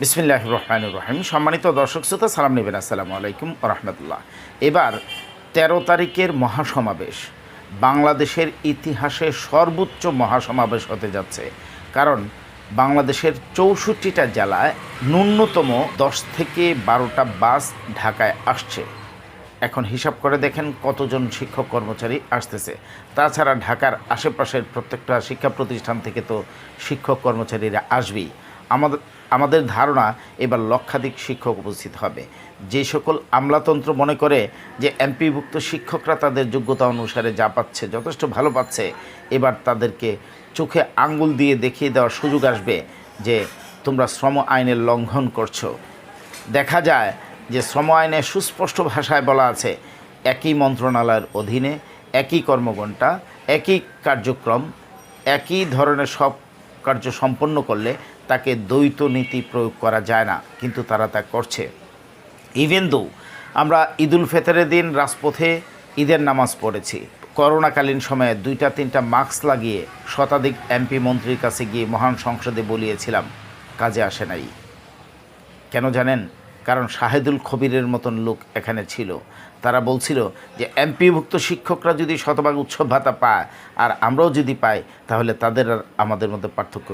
বিসমিল্লাহ রহমানুর রহিম। সম্মানিত দর্শক শ্রোতা, সালাম নেবেন। আসসালামু আলাইকুম রহমতুল্লাহ। এবার তেরো তারিখের মহাসমাবেশ। বাংলাদেশের ইতিহাসে সর্বোচ্চ মহাসমাবেশ হতে যাচ্ছে। কারণ বাংলাদেশের চৌষট্টিটা জেলায় ন্যূনতম দশ থেকে বারোটা বাস ঢাকায় আসছে। এখন হিসাব করে দেখেন কতজন শিক্ষক কর্মচারী আসতেছে। তাছাড়া ঢাকার আশেপাশের প্রত্যেকটা শিক্ষা প্রতিষ্ঠান থেকে তো শিক্ষক কর্মচারীরা আসবেই। আমাদের আমাদের ধারণা এবার লক্ষাধিক শিক্ষক উপস্থিত হবে। যে সকল আমলাতন্ত্র মনে করে যে এমপিভুক্ত শিক্ষকরা তাদের যোগ্যতা অনুসারে যা পাচ্ছে, যথেষ্ট ভালো পাচ্ছে, এবার তাদেরকে চোখে আঙ্গুল দিয়ে দেখিয়ে দেওয়ার সুযোগ আসবে যে তোমরা শ্রম আইনের লঙ্ঘন করছ। দেখা যায় যে শ্রম আইনে সুস্পষ্ট ভাষায় বলা আছে, একই মন্ত্রণালয়ের অধীনে একই কর্মঘণ্টা, একই কার্যক্রম, একই ধরনের সব কার্য সম্পন্ন করলে তাকে দ্বৈত নীতি প্রয়োগ করা যায় না, কিন্তু তারা তা করছে। ইভেন দো আমরা ঈদুল ফেতরের দিন রাজপথে ঈদের নামাজ পড়েছি, করোনাকালীন সময়ে দুইটা তিনটা মাস্ক লাগিয়ে শতাধিক এমপি মন্ত্রীর কাছে গিয়ে মহান সংসদে বলিয়েছিলাম, কাজে আসে নাই। কেন জানেন? কারণ শাহেদুল খবিরের মতন লোক এখানে ছিল। তারা বলছিল যে, এমপিভুক্ত শিক্ষকরা যদি শতভাগ উৎসব ভাতা পায়, আর আমরাও যদি পাই, তাহলে তাদের আর আমাদের মধ্যে পার্থক্য